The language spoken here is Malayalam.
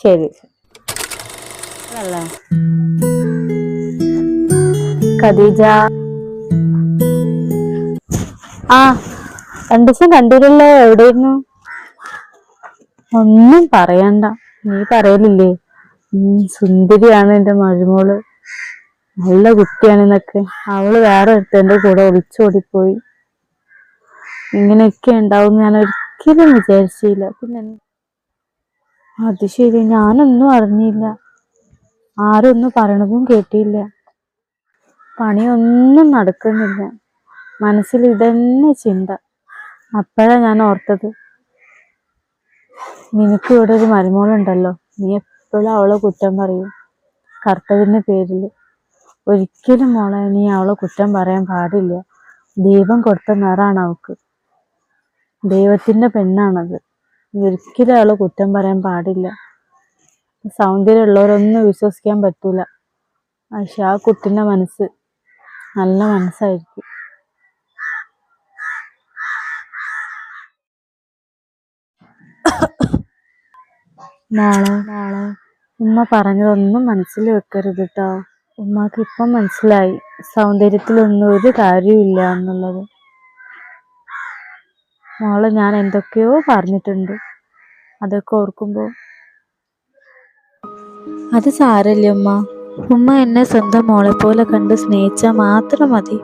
ശരി. ഖദീജ. ആ രണ്ടു ദിവസം കണ്ടില്ലല്ലോ എവിടെയിരുന്നു? ഒന്നും പറയണ്ട നീ പറയലില്ലേ? സുന്ദരിയാണ് എന്റെ മരുമോൾ. നല്ല കുട്ടിയാണെന്നൊക്കെ അവൾ വേറെ ഒരുത്തന്റെ കൂടെ ഒളിച്ചോടിപ്പോയി. ഇങ്ങനെയൊക്കെ ഉണ്ടാവും ഞാൻ ഒരിക്കലും വിചാരിച്ചില്ല. പിന്നെ? അത് ശരി ഞാനൊന്നും അറിഞ്ഞില്ല. ആരും ഒന്നും പറയണതും കേട്ടില്ല. പണിയൊന്നും നടക്കുന്നില്ല. മനസ്സിൽ ഇതന്നെ ചിന്ത. അപ്പോഴാ ഞാൻ ഓർത്തത്. നിനക്ക് ഇവിടെ ഒരു മരുമോളുണ്ടല്ലോ. നീ എപ്പോഴും അവളെ കുറ്റം പറയും. കർത്തവിന്റെ പേരിൽ. ഒരിക്കലും മോളെ നീ അവളെ കുറ്റം പറയാൻ പാടില്ല. ദൈവം കൊടുത്ത നിറാണ് അവൾക്ക്. ദൈവത്തിന്റെ പെണ്ണാണത്. ഒരിക്കലും അയാൾ കുറ്റം പറയാൻ പാടില്ല. സൗന്ദര്യമുള്ളവരൊന്നും വിശ്വസിക്കാൻ പറ്റൂല. പക്ഷെ ആ കുട്ടിന്റെ മനസ്സ് നല്ല മനസ്സായിരിക്കും. മോളെ മോളെ ഉമ്മ പറഞ്ഞതൊന്നും മനസ്സിൽ വെക്കരുത് കേട്ടോ ഉമ്മക്ക് ഇപ്പം മനസ്സിലായി. സൗന്ദര്യത്തിലൊന്നും ഒരു കാര്യമില്ല എന്നുള്ളത്. മോളെ ഞാൻ എന്തൊക്കെയോ പറഞ്ഞിട്ടുണ്ട്. അതൊക്കെ ഓർക്കുമ്പോ. അത് സാരല്ലേ ഉമ്മ ഉമ്മ എന്നെ സ്വന്തം മോളെ പോലെ കണ്ട് സ്നേഹിച്ചാൽ മാത്രം മതി.